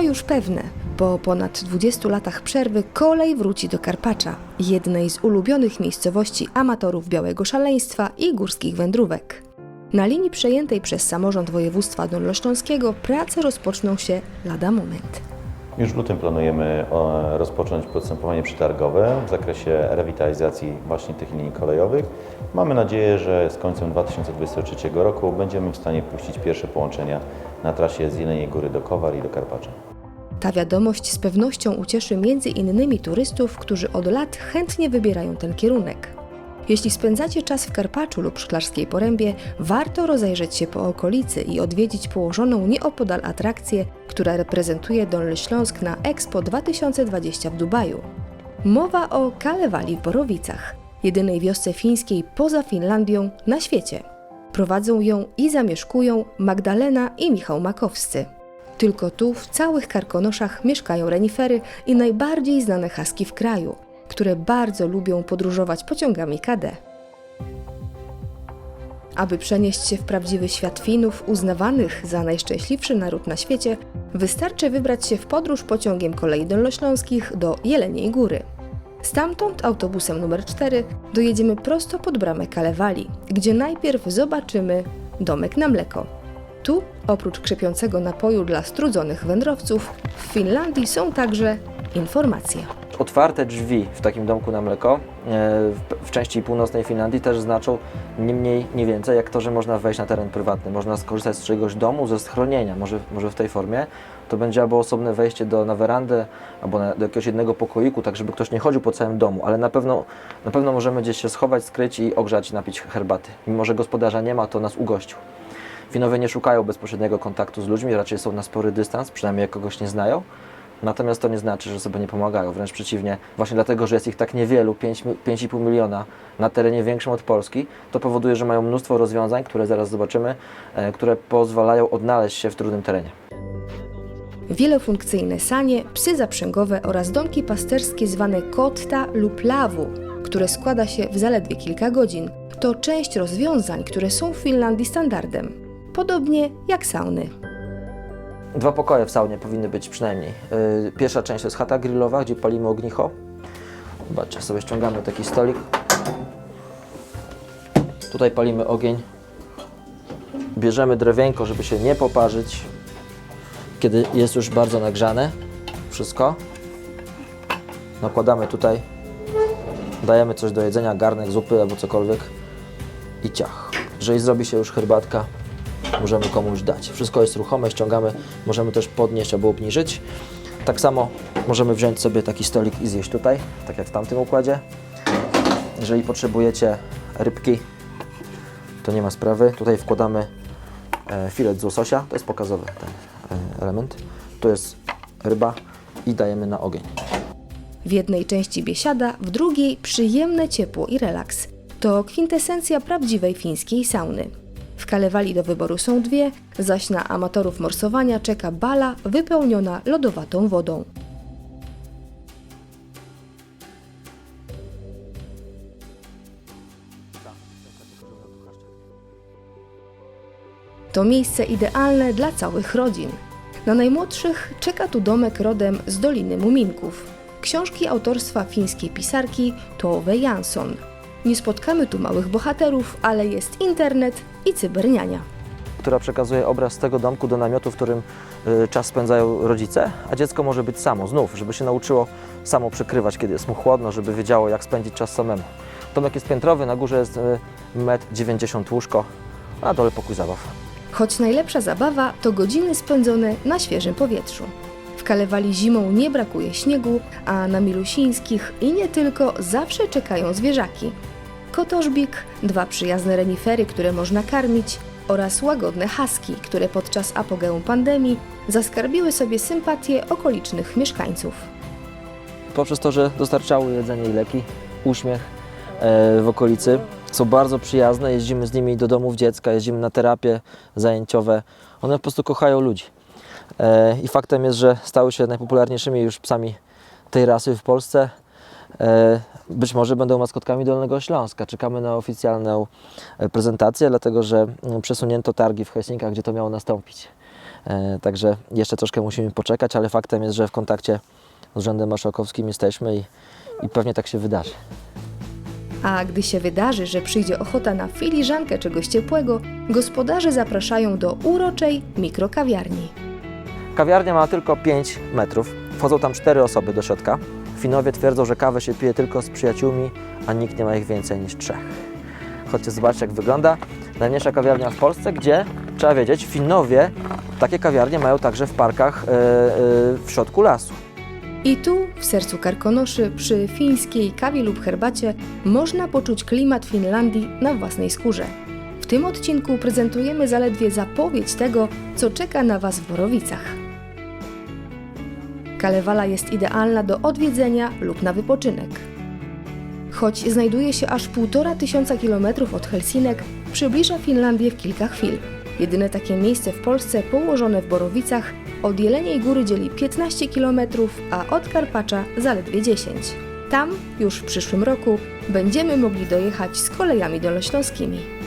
To już pewne. Po ponad 20 latach przerwy kolej wróci do Karpacza, jednej z ulubionych miejscowości amatorów białego szaleństwa i górskich wędrówek. Na linii przejętej przez samorząd województwa dolnośląskiego prace rozpoczną się lada moment. Już w lutym planujemy e, rozpocząć postępowanie przetargowe w zakresie rewitalizacji właśnie tych linii kolejowych. Mamy nadzieję, że z końcem 2023 roku będziemy w stanie puścić pierwsze połączenia na trasie z Jeleniej Góry do Kowar i do Karpacza. Ta wiadomość z pewnością ucieszy innymi turystów, którzy od lat chętnie wybierają ten kierunek. Jeśli spędzacie czas w Karpaczu lub Szklarskiej Porębie, warto rozejrzeć się po okolicy i odwiedzić położoną nieopodal atrakcję, która reprezentuje Dolny Śląsk na Expo 2020 w Dubaju. Mowa o Kalewali w Borowicach, jedynej wiosce fińskiej poza Finlandią na świecie. Prowadzą ją i zamieszkują Magdalena i Michał Makowscy. Tylko tu, w całych Karkonoszach, mieszkają renifery i najbardziej znane haski w kraju, które bardzo lubią podróżować pociągami KD. Aby przenieść się w prawdziwy świat Finów, uznawanych za najszczęśliwszy naród na świecie, wystarczy wybrać się w podróż pociągiem kolei dolnośląskich do Jeleniej Góry. Stamtąd autobusem numer 4 dojedziemy prosto pod bramę Kalewali, gdzie najpierw zobaczymy domek na mleko. Tu, oprócz krzepiącego napoju dla strudzonych wędrowców, w Finlandii są także informacje. Otwarte drzwi w takim domku na mleko e, w, części północnej Finlandii też znaczą nie mniej, nie więcej jak to, że można wejść na teren prywatny, można skorzystać z czegoś domu, ze schronienia, może, może w tej formie. To będzie albo osobne wejście do, na werandę, albo na, do jakiegoś jednego pokoiku, tak żeby ktoś nie chodził po całym domu, ale na pewno, na pewno możemy gdzieś się schować, skryć i ogrzać napić herbaty. Mimo, że gospodarza nie ma, to nas ugościł. Finowie nie szukają bezpośredniego kontaktu z ludźmi, raczej są na spory dystans, przynajmniej jak kogoś nie znają. Natomiast to nie znaczy, że sobie nie pomagają, wręcz przeciwnie. Właśnie dlatego, że jest ich tak niewielu, 5 mi- 5,5 miliona na terenie większym od Polski, to powoduje, że mają mnóstwo rozwiązań, które zaraz zobaczymy, e, które pozwalają odnaleźć się w trudnym terenie. Wielofunkcyjne sanie, psy zaprzęgowe oraz domki pasterskie zwane kotta lub lawu, które składa się w zaledwie kilka godzin, to część rozwiązań, które są w Finlandii standardem. Podobnie jak sauny. Dwa pokoje w saunie powinny być przynajmniej. Yy, Pierwsza część to jest chata grillowa, gdzie palimy ognicho. Zobaczcie, sobie ściągamy taki stolik. Tutaj palimy ogień. Bierzemy drewienko, żeby się nie poparzyć, kiedy jest już bardzo nagrzane. Wszystko. Nakładamy tutaj. Dajemy coś do jedzenia, garnek zupy albo cokolwiek. I ciach. Jeżeli zrobi się już herbatka, możemy komuś dać. Wszystko jest ruchome, ściągamy, możemy też podnieść albo obniżyć. Tak samo możemy wziąć sobie taki stolik i zjeść tutaj, tak jak w tamtym układzie. Jeżeli potrzebujecie rybki, to nie ma sprawy. Tutaj wkładamy e, filet z łososia, to jest pokazowy ten e, element. Tu jest ryba i dajemy na ogień. W jednej części biesiada, w drugiej przyjemne ciepło i relaks. To kwintesencja prawdziwej fińskiej sauny. W Kalewali do wyboru są dwie, zaś na amatorów morsowania czeka bala wypełniona lodowatą wodą. To miejsce idealne dla całych rodzin. Na najmłodszych czeka tu domek rodem z Doliny Muminków. Książki autorstwa fińskiej pisarki Tove Jansson. Nie spotkamy tu małych bohaterów, ale jest internet i cyberniania. która przekazuje obraz tego domku do namiotu, w którym y, czas spędzają rodzice, a dziecko może być samo, znów, żeby się nauczyło samo przykrywać, kiedy jest mu chłodno, żeby wiedziało, jak spędzić czas samemu. Domek jest piętrowy, na górze jest y, 1,90 m łóżko, a na dole pokój zabaw. Choć najlepsza zabawa to godziny spędzone na świeżym powietrzu. W Kalewali zimą nie brakuje śniegu, a na Milusińskich i nie tylko zawsze czekają zwierzaki. Kotożbik, dwa przyjazne renifery, które można karmić oraz łagodne haski, które podczas apogeum pandemii zaskarbiły sobie sympatię okolicznych mieszkańców. Poprzez to, że dostarczały jedzenie i leki, uśmiech e, w okolicy, są bardzo przyjazne, jeździmy z nimi do domów dziecka, jeździmy na terapie zajęciowe, one po prostu kochają ludzi. E, I faktem jest, że stały się najpopularniejszymi już psami tej rasy w Polsce. E, Być może będą maskotkami Dolnego Śląska. Czekamy na oficjalną e, prezentację, dlatego że mm, przesunięto targi w Helsinkach, gdzie to miało nastąpić. E, Także jeszcze troszkę musimy poczekać, ale faktem jest, że w kontakcie z Urzędem Marszałkowskim jesteśmy i, i pewnie tak się wydarzy. A gdy się wydarzy, że przyjdzie ochota na filiżankę czegoś ciepłego, gospodarze zapraszają do uroczej mikrokawiarni. Kawiarnia ma tylko 5 metrów. Wchodzą tam 4 osoby do środka. Finowie twierdzą, że kawę się pije tylko z przyjaciółmi, a nikt nie ma ich więcej niż trzech. Chodźcie zobaczcie, jak wygląda. Najmniejsza kawiarnia w Polsce, gdzie trzeba wiedzieć, Finowie takie kawiarnie mają także w parkach e, e, w środku lasu. I tu, w sercu Karkonoszy, przy fińskiej kawie lub herbacie, można poczuć klimat Finlandii na własnej skórze. W tym odcinku prezentujemy zaledwie zapowiedź tego, co czeka na Was w Borowicach. Kalevala jest idealna do odwiedzenia lub na wypoczynek. Choć znajduje się aż półtora tysiąca kilometrów od Helsinek, przybliża Finlandię w kilka chwil. Jedyne takie miejsce w Polsce położone w Borowicach od Jeleniej Góry dzieli 15 km, a od Karpacza zaledwie 10. Tam już w przyszłym roku będziemy mogli dojechać z kolejami dolnośląskimi.